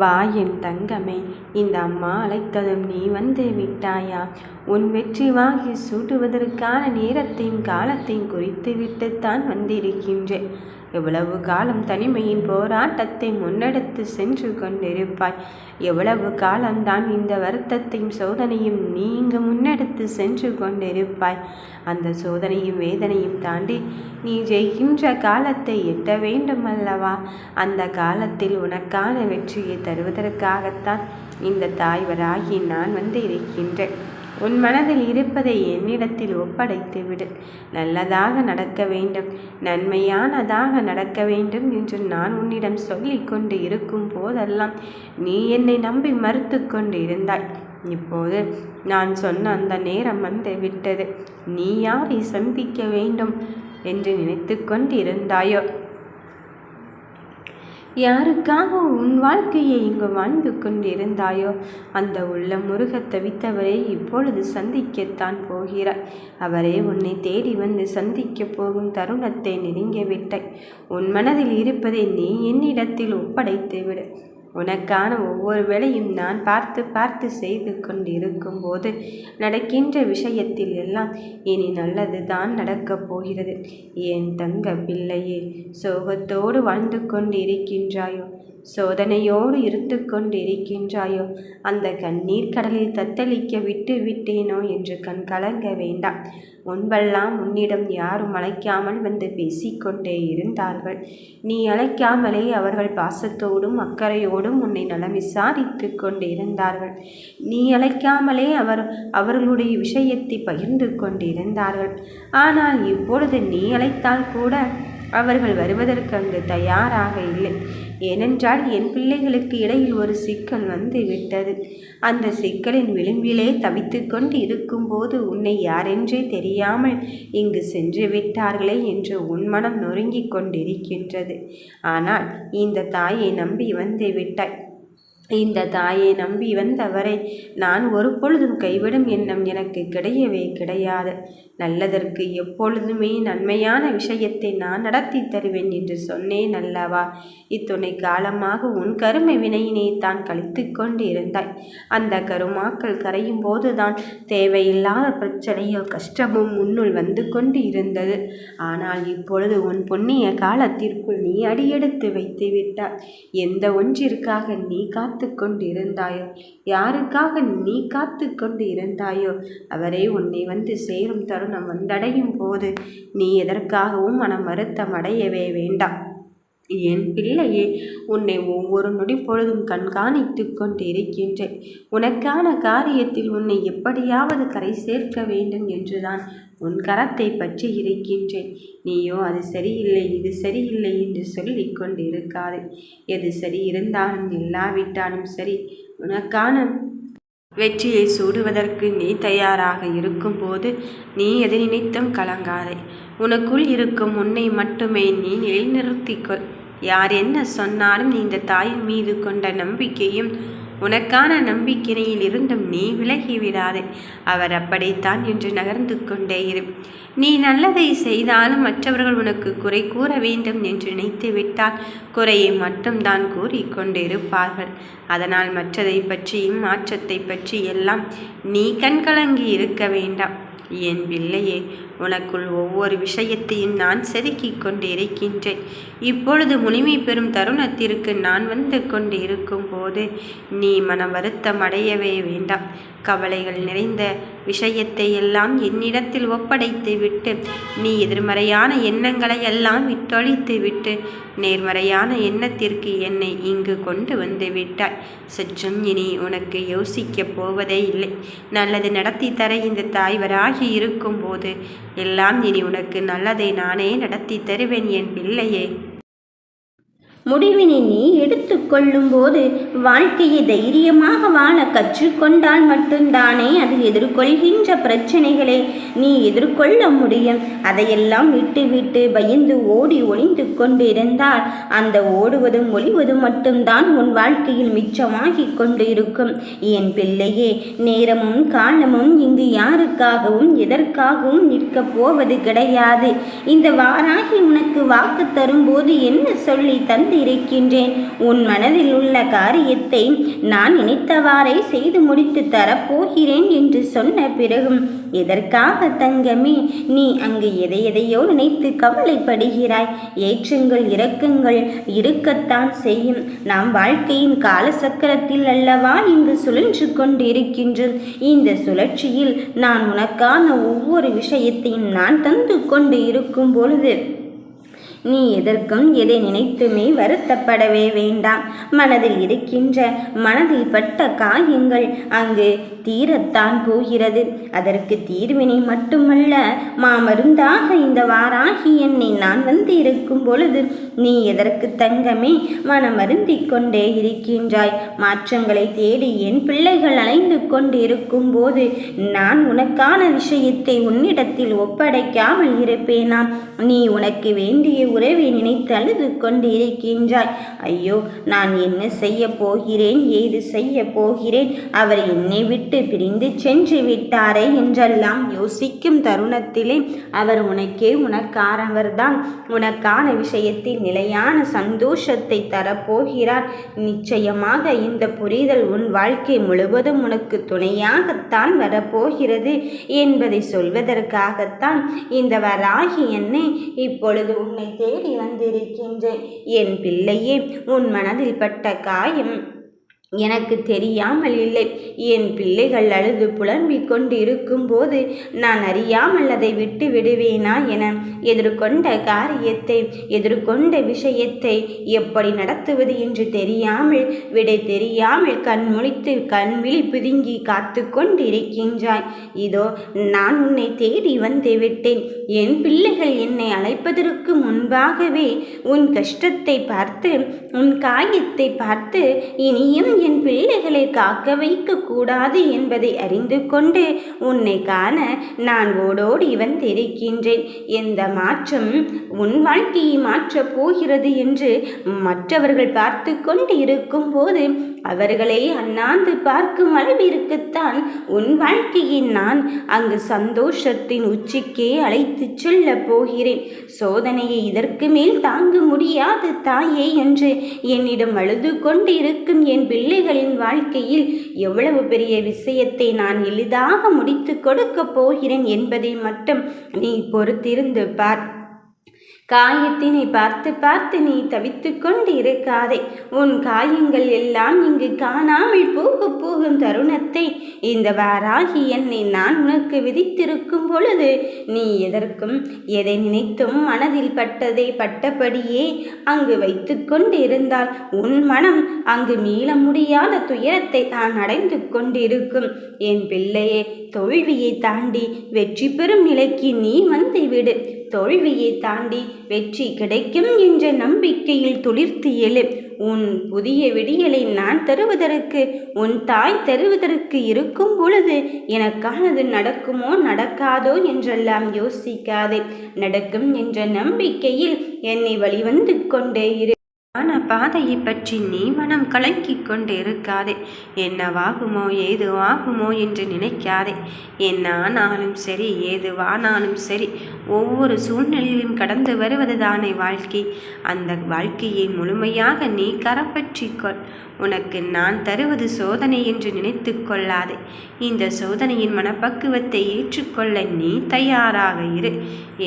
வா என் தங்கமே இந்த அம்மா அழைத்ததும் நீ வந்து விட்டாயா? உன் வெற்றி வாங்கி சூட்டுவதற்கான நேரத்தையும் காலத்தையும் குறித்து விட்டுத்தான் வந்திருக்கின்றேன். எவ்வளவு காலம் தனிமையின் போராட்டத்தை முன்னெடுத்து சென்று கொண்டிருப்பாய்? எவ்வளவு காலம்தான் இந்த வருத்தத்தையும் சோதனையும் நீங்க முன்னெடுத்து சென்று கொண்டிருப்பாய்? அந்த சோதனையும் வேதனையும் தாண்டி நீ ஜெயிக்கின்ற காலத்தை எட்ட வேண்டும் அல்லவா அந்த காலத்தில் உனக்கான வெற்றியை தருவதற்காகத்தான் இந்த தாய்வராகி நான் வந்து இருக்கின்றேன் உன் மனதில் இருப்பதை என்னிடத்தில் ஒப்படைத்து விடு. நல்லதாக நடக்க வேண்டும். நன்மையானதாக நடக்க வேண்டும் என்று நான் உன்னிடம் சொல்லிக் கொண்டு இருக்கும் போதெல்லாம் நீ என்னை நம்பி மறுத்து கொண்டு இருந்தாய் இப்போது நான் சொன்ன அந்த நேரம் வந்து விட்டது. நீ யாரை சந்திக்க வேண்டும் என்று நினைத்து கொண்டிருந்தாயோ? யாருக்காக உன் வாழ்க்கையை இங்கு வாழ்ந்து கொண்டிருந்தாயோ? அந்த உள்ளம் முருக தவித்தவரை இப்பொழுது சந்திக்கத்தான் போகிறாய். அவரே உன்னை தேடி வந்து சந்திக்கப் போகும் தருணத்தை நெருங்கிவிட்டாய். உன் மனதில் இருப்பதை நீ என்னிடத்தில் ஒப்படைத்து விடு உனக்கான ஒவ்வொரு வேலையும் நான் பார்த்து பார்த்து செய்து கொண்டிருக்கும் போது நடக்கின்ற விஷயத்தில் எல்லாம் இனி நல்லது தான் நடக்கப் போகிறது. என் தங்க பிள்ளையே சோகத்தோடு வாழ்ந்து கொண்டிருக்கின்றாயோ? சோதனையோடு இருந்து கொண்டிருக்கின்றாயோ? அந்த கண்ணீர் கடலில் தத்தளிக்க விட்டு விட்டேனோ என்று கண் கலங்க வேண்டாம். முன்பெல்லாம் உன்னிடம் யாரும் அழைக்காமல் வந்து பேசிக்கொண்டே இருந்தார்கள். நீ அழைக்காமலே அவர்கள் பாசத்தோடும் அக்கறையோடும் உன்னை நலம் விசாரித்து கொண்டிருந்தார்கள். நீ அழைக்காமலே அவர் அவர்களுடைய விஷயத்தை பகிர்ந்து கொண்டிருந்தார்கள். ஆனால் இப்பொழுது நீ அழைத்தால் கூட அவர்கள் வருவதற்கு அங்கு தயாராக இல்லை. ஏனென்றால் என் பிள்ளைகளுக்கு இடையில் ஒரு சிக்கல் வந்து விட்டது அந்த சிக்கலின் விளிம்பிலே தவித்து கொண்டு இருக்கும்போது உன்னை யாரென்றே தெரியாமல் இங்கு சென்று விட்டார்களே என்று உன் மனம் நொறுங்கிக் கொண்டிருக்கின்றது. ஆனால் இந்த தாயை நம்பி வந்து விட்டாய். இந்த தாயை நம்பி வந்தவரை நான் ஒரு பொழுதும் கைவிடும் எண்ணம் எனக்கு கிடையவே கிடையாது. நல்லதற்கு எப்பொழுதுமே நன்மையான விஷயத்தை நான் நடத்தி தருவேன் என்று சொன்னேன் அல்லவா? இத்துணை காலமாக உன் கருமை வினையினை தான் கழித்து கொண்டு இருந்தாய் அந்த கருமாக்கள் கரையும் போதுதான் தேவையில்லாத பிரச்சனையோ கஷ்டமும் முன்னுள் வந்து கொண்டு இருந்தது ஆனால் இப்பொழுது உன் பொன்னிய காலத்திற்குள் நீ அடியெடுத்து வைத்து விட்டாய். எந்த ஒன்றிற்காக நீ காத்து கொண்டு இருந்தாயோ யாருக்காக நீ காத்து கொண்டு இருந்தாயோ அவரே உன்னை வந்து சேரும் தருணம் வந்தடையும் போது நீ எதற்காகவும் மனம் வருத்தம் அடையவே வேண்டாம். என் பிள்ளையே உன்னை ஒவ்வொரு நொடி பொழுதும் கண்காணித்து கொண்டிருக்கின்றேன். உனக்கான காரியத்தில் உன்னை எப்படியாவது கரை சேர்க்க வேண்டும் என்றுதான் உன் கரத்தை பற்றி இருக்கின்றேன். நீயோ அது சரியில்லை இது சரியில்லை என்று சொல்லி கொண்டிருக்காதே. எது சரி இருந்தாலும் இல்லாவிட்டாலும் சரி உனக்கான வெற்றியை சூடுவதற்கு நீ தயாராக இருக்கும்போது நீ எதை நினைத்தும் கலங்காதே. உனக்குள் இருக்கும் உன்னை மட்டுமே நீ நிலைநிறுத்திக்கொள். யார் என்ன சொன்னாலும் நீ இந்த தாயின் மீது கொண்ட நம்பிக்கையும் உனக்கான நம்பிக்கையில் இருந்தும் நீ விலகிவிடாதே அவர் அப்படித்தான் என்று நகர்ந்து கொண்டே இரு. நீ நல்லதை செய்தாலும் மற்றவர்கள் உனக்கு குறை கூற வேண்டும் என்று நினைத்து விட்டால் குறையை மட்டும்தான் கூறிக்கொண்டிருப்பார்கள் அதனால் மற்றதை பற்றியும் மாற்றத்தை பற்றி எல்லாம் நீ கண்கலங்கி இருக்க வேண்டாம். என் பிள்ளையே உனக்குள் ஒவ்வொரு விஷயத்தையும் நான் செதுக்கிக் கொண்டு இருக்கின்றேன் இப்பொழுது முழுமை பெறும் தருணத்திற்கு நான் வந்து கொண்டு இருக்கும் போது நீ மன வருத்தம் அடையவே வேண்டாம். கவலைகள் நிறைந்த விஷயத்தை எல்லாம் என்னிடத்தில் ஒப்படைத்து விட்டு நீ எதிர்மறையான எண்ணங்களை எல்லாம் விட்டொழித்து விட்டு நேர்மறையான எண்ணத்திற்கு என்னை இங்கு கொண்டு வந்து விட்டாய். சற்றும் இனி உனக்கு யோசிக்கப் போவதே இல்லை. நல்லது நடத்தி தர இந்த தாய்வராகி இருக்கும்போது எல்லாம் இனி உனக்கு நல்லதை நானே நடத்தி தருவேன் என் பிள்ளையே. முடிவினை நீ எடுத்துக்கொள்ளும் போது வாழ்க்கையை தைரியமாக வாழ கற்றுக்கொண்டால் மட்டும்தானே அது எதிர்கொள்கின்ற பிரச்சனைகளை நீ எதிர்கொள்ள முடியும். அதையெல்லாம் விட்டு விட்டு பயந்து ஓடி ஒளிந்து கொண்டிருந்தால் அந்த ஓடுவதும் ஒளிவதும் மட்டும்தான் உன் வாழ்க்கையில் மிச்சமாகி கொண்டு இருக்கும் என் பிள்ளையே நேரமும் காலமும் இங்கு யாருக்காகவும் எதற்காகவும் நிற்கப் போவது கிடையாது. இந்த வாராகி உனக்கு வாக்கு தரும்போது என்ன சொல்லி தந்தை இருக்கின்றேன் உன் மனதில் உள்ள காரியத்தை நான் நினைத்தவாறே செய்து முடித்து தரப்போகிறேன் என்று சொன்ன பிறகும் எதற்காக தங்கமே? நீ அங்கு எதை எதையோ நினைத்து கவலைப்படுகிறாய். ஏற்றங்கள் இறக்கங்கள் இருக்கத்தான் செய்யும். நாம் வாழ்க்கையின் கால சக்கரத்தில் அல்லவா இங்கு சுழன்று கொண்டிருக்கின்றோம். இந்த சுழற்சியில் நான் உனக்கான ஒவ்வொரு விஷயத்தையும் நான் தந்து கொண்டு இருக்கும் பொழுது நீ எதற்கும் எதை நினைத்துமே வருத்தப்படவே வேண்டாம். மனதில் இருக்கின்ற மனதில் பட்ட காயங்கள் அங்கு தீரத்தான் போகிறது. அதற்கு தீர்வினை மட்டுமல்ல மாமருந்தாக இந்த வாராகி என்னை நான் வந்து இருக்கும் பொழுது நீ எதற்கு தங்கமே மனமருந்திக் கொண்டே இருக்கின்றாய். மாற்றங்களை தேடி என் பிள்ளைகள் அலைந்து கொண்டு இருக்கும் போது நான் உனக்கான விஷயத்தை உன்னிடத்தில் ஒப்படைக்காமல் இருப்பேனா நீ உனக்கு வேண்டிய உறவை நினைத்து கொண்டிருக்கின்றாய். ஐயோ நான் என்ன செய்ய போகிறேன்? ஏது செய்ய போகிறேன்? அவர் என்னை விட்டு பிரிந்து சென்று விட்டாரே என்றெல்லாம் யோசிக்கும் தருணத்திலே அவர் உனக்கே உனக்காரவர்தான் உனக்கான விஷயத்தில் நிலையான சந்தோஷத்தை தரப்போகிறார். நிச்சயமாக இந்த புரிதல் உன் வாழ்க்கை முழுவதும் உனக்கு துணையாகத்தான் வரப்போகிறது என்பதை சொல்வதற்காகத்தான் இந்த வராகி என்னை இப்பொழுது உன்னை தேடி வந்திருக்கின்றேன். என் பிள்ளையே உன் மனதில் பட்ட காயம் எனக்கு தெரியாமல் இல்லை. என் பிள்ளைகள் அழுது புலம்பிக் கொண்டிருக்கும்போது நான் அறியாமல் அதை விட்டு விடுவேனா என எதிர்கொண்ட காரியத்தை எதிர்கொண்ட விஷயத்தை எப்படி நடத்துவது என்று தெரியாமல் விடை தெரியாமல் கண் முழித்து கண் விழி பிதுங்கி காத்து கொண்டிருக்கின்றாய். இதோ நான் உன்னை தேடி வந்து விட்டேன். என் பிள்ளைகள் என்னை அழைப்பதற்கு முன்பாகவே உன் கஷ்டத்தை பார்த்து உன் காயத்தை பார்த்து இனியும் என் பிள்ளைகளை காக்க வைக்கக்கூடாது என்பதை அறிந்து கொண்டு உன்னை காண நான் ஓடோடி வந்திருக்கின்றேன். எந்த மாற்றம் உன் வாழ்க்கையை மாற்றப் போகிறது என்று மற்றவர்கள் பார்த்து கொண்டு இருக்கும்போது அவர்களை அண்ணாந்து பார்க்கும் அளவிற்குத்தான் உன் வாழ்க்கையின் நான் அங்கு சந்தோஷத்தின் உச்சிக்கே அழைத்து செல்லப் போகிறேன். சோதனையை இதற்கு மேல் தாங்க முடியாது தாயே என்று என்னிடம் அழுது கொண்டு இருக்கும் என் பிள்ளைகளின் வாழ்க்கையில் எவ்வளவு பெரிய விஷயத்தை நான் எளிதாக முடித்து கொடுக்கப் போகிறேன் என்பதை மட்டும் நீ பொறுத்திருந்து பார். காயத்தினை பார்த்து பார்த்து நீ தவித்து கொண்டு இருக்காதே உன் காயங்கள் எல்லாம் இங்கு காணாமல் போக போகும் தருணத்தை இந்த வாராகி என்னை நான் உனக்கு விதித்திருக்கும் பொழுது நீ எதற்கும் எதை நினைத்தும் மனதில் பட்டதை பட்டபடியே அங்கு வைத்து கொண்டு இருந்தால் உன் மனம் அங்கு மீள முடியாத துயரத்தை தான் அடைந்து கொண்டிருக்கும். என் பிள்ளையே தோல்வியை தாண்டி வெற்றி பெறும் நிலைக்கு நீ வந்து விடு தோல்வியை தாண்டி வெற்றி கிடைக்கும் என்ற நம்பிக்கையில் துளிர்த்து எழு. உன் புதிய விடியலை நான் தருவதற்கு உன் தாய் தருவதற்கு இருக்கும் பொழுது எனக்கானது நடக்குமோ நடக்காதோ என்றெல்லாம் யோசிக்காதே. நடக்கும் என்ற நம்பிக்கையில் என்னை வழிவந்து கொண்டே இரு. ஆன பாதையை பற்றி நீ மனம் கலங்கிக் கொண்டு இருக்காதே என்னவாகுமோ ஏது ஆகுமோ என்று நினைக்காதே. என்ன ஆனாலும் சரி ஏதுவானாலும் சரி ஒவ்வொரு சூழ்நிலையிலும் கடந்து வருவது தானே வாழ்க்கை. அந்த வாழ்க்கையை முழுமையாக நீ கரப்பற்றிக்கொள் உனக்கு நான் தருவது சோதனை என்று நினைத்து கொள்ளாதே. இந்த சோதனையின் மனப்பக்குவத்தை ஏற்றுக்கொள்ள நீ தயாராக இரு.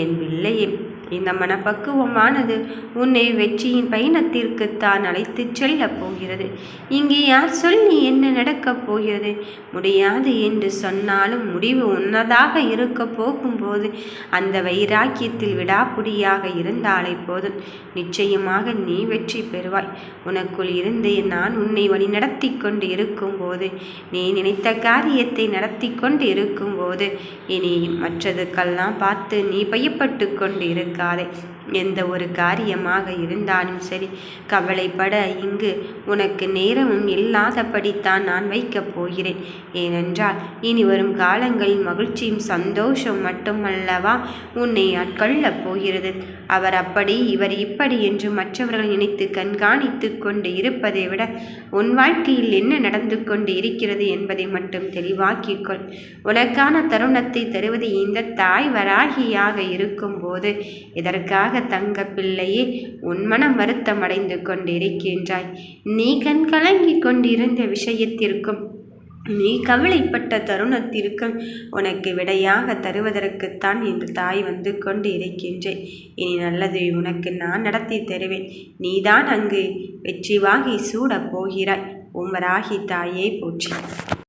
என் பிள்ளையே இந்த மனப்பக்குவமானது உன்னை வெற்றியின் பயணத்திற்கு தான் அழைத்துச் செல்லப் போகிறது. இங்கே யார் சொல்லி என்ன நடக்கப் போகிறது? முடியாது என்று சொன்னாலும் முடிவு உன்னதாக இருக்க போகும்போது அந்த வைராக்கியத்தில் விடாப்புடியாக இருந்தாலே போதும். நிச்சயமாக நீ வெற்றி பெறுவாய். உனக்குள் இருந்து நான் உன்னை வழி நடத்தி கொண்டு இருக்கும்போது நீ நினைத்த காரியத்தை நடத்தி கொண்டு இருக்கும்போது இனி மற்றதுக்கெல்லாம் பார்த்து நீ பயப்பட்டு கொண்டு இருக்காதே எந்த ஒரு காரியமாக இருந்தாலும் சரி கவலைப்பட இங்கு உனக்கு நேரமும் இல்லாதபடித்தான் நான் வைக்கப் போகிறேன். ஏனென்றால் இனி வரும் காலங்களில் மகிழ்ச்சியும் சந்தோஷம் மட்டுமல்லவா உன்னை ஆட்கொள்ளப் போகிறது. அவர் அப்படி இவர் இப்படி என்று மற்றவர்கள் நினைத்து கண்காணித்து கொண்டு இருப்பதை விட உன் வாழ்க்கையில் என்ன நடந்து கொண்டு இருக்கிறது என்பதை மட்டும் தெளிவாக்கிக்கொள் உனக்கான தருணத்தை தருவது இந்த தாய் வராகியாக இருக்கும்போது இதற்காக விடையாக தங்க பிள்ளையே உன் மனம் வருத்தமடைந்து கொண்டிருக்கின்றாய். நீ கண் கலங்கிக் கொண்டிருந்த விஷயத்திற்கும் நீ கவலைப்பட்ட தருணத்திற்கும் உனக்கு விடையாக தருவதற்குத்தான் இந்த தாய் வந்து கொண்டு இருக்கின்றேன் இனி நல்லது உனக்கு நான் நடத்தி தருவேன். நீதான் அங்கு வெற்றி வாங்கி சூடப் போகிறாய். உமராகி தாயே போற்றி.